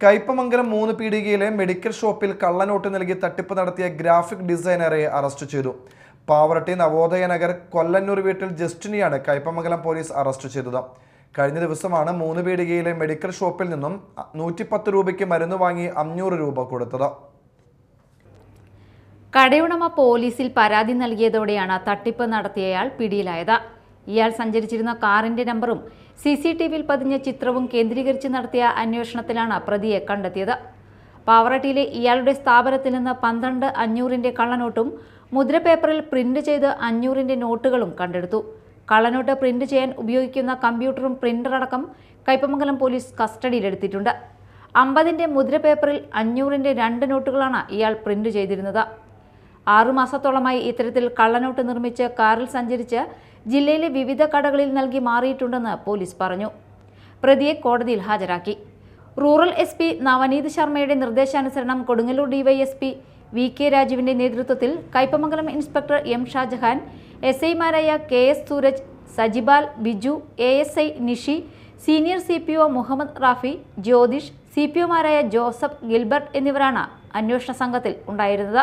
കയ്പമംഗലം മൂന്ന് പീടികയിലെ മെഡിക്കൽ ഷോപ്പിൽ കള്ളനോട്ട് നൽകി തട്ടിപ്പ് നടത്തിയ ഗ്രാഫിക് ഡിസൈനറെ അറസ്റ്റ് ചെയ്തു. പാവറട്ടി നവോദയ നഗർ കൊല്ലന്നൂർ വീട്ടിൽ ജസ്റ്റിനെയാണ് കയ്പമംഗലം പോലീസ് അറസ്റ്റ് ചെയ്തത്. കഴിഞ്ഞ ദിവസമാണ് മൂന്ന് പീടികയിലെ മെഡിക്കൽ ഷോപ്പിൽ നിന്നും നൂറ്റിപ്പത്ത് രൂപയ്ക്ക് മരുന്ന് വാങ്ങി അഞ്ഞൂറ് രൂപ കൊടുത്തത്. കടയുടമ പോലീസിൽ പരാതി നൽകിയതോടെയാണ് തട്ടിപ്പ് നടത്തിയയാൾ പിടിയിലായത്. ഇയാൾ സഞ്ചരിച്ചിരുന്ന കാറിന്റെ നമ്പറും സി സി ടി വിയിൽ പതിഞ്ഞ ചിത്രവും കേന്ദ്രീകരിച്ച് നടത്തിയ അന്വേഷണത്തിലാണ് പ്രതിയെ കണ്ടെത്തിയത്. പാവറട്ടിയിലെ ഇയാളുടെ സ്ഥാപനത്തിൽ നിന്ന് പന്ത്രണ്ട് അഞ്ഞൂറിന്റെ കള്ളനോട്ടും മുദ്രപേപ്പറിൽ പ്രിന്റ് ചെയ്ത് അഞ്ഞൂറിന്റെ നോട്ടുകളും കണ്ടെടുത്തു. കള്ളനോട്ട് പ്രിന്റ് ചെയ്യാൻ ഉപയോഗിക്കുന്ന കമ്പ്യൂട്ടറും പ്രിന്ററടക്കം കൈപ്പമംഗലം പോലീസ് കസ്റ്റഡിയിലെടുത്തിട്ടുണ്ട്. അമ്പതിന്റെ മുദ്രപേപ്പറിൽ അഞ്ഞൂറിന്റെ രണ്ട് നോട്ടുകളാണ് ഇയാൾ പ്രിന്റ് ചെയ്തിരുന്നത്. ആറുമാസത്തോളമായി ഇത്തരത്തിൽ കള്ളനോട്ട് നിർമ്മിച്ച് കാറിൽ സഞ്ചരിച്ച് ജില്ലയിലെ വിവിധ കടകളിൽ നൽകി മാറിയിട്ടുണ്ടെന്ന് പോലീസ് പറഞ്ഞു. പ്രതിയെ കോടതിയിൽ ഹാജരാക്കി. റൂറൽ എസ് പി നവനീത് ശർമ്മയുടെ നിർദ്ദേശാനുസരണം കൊടുങ്ങല്ലൂർ ഡിവൈഎസ്പി വി കെ രാജുവിന്റെ നേതൃത്വത്തിൽ Kaipamangalam inspector M Shajahan S ഐമാരായ K S Sooraj Sajibal Biju A S I Nishi senior C P O Muhammad Rafi Jyothish C P ഒമാരായ Joseph Gilbert എന്നിവരാണ് അന്വേഷണ സംഘത്തിൽ ഉണ്ടായിരുന്നത്.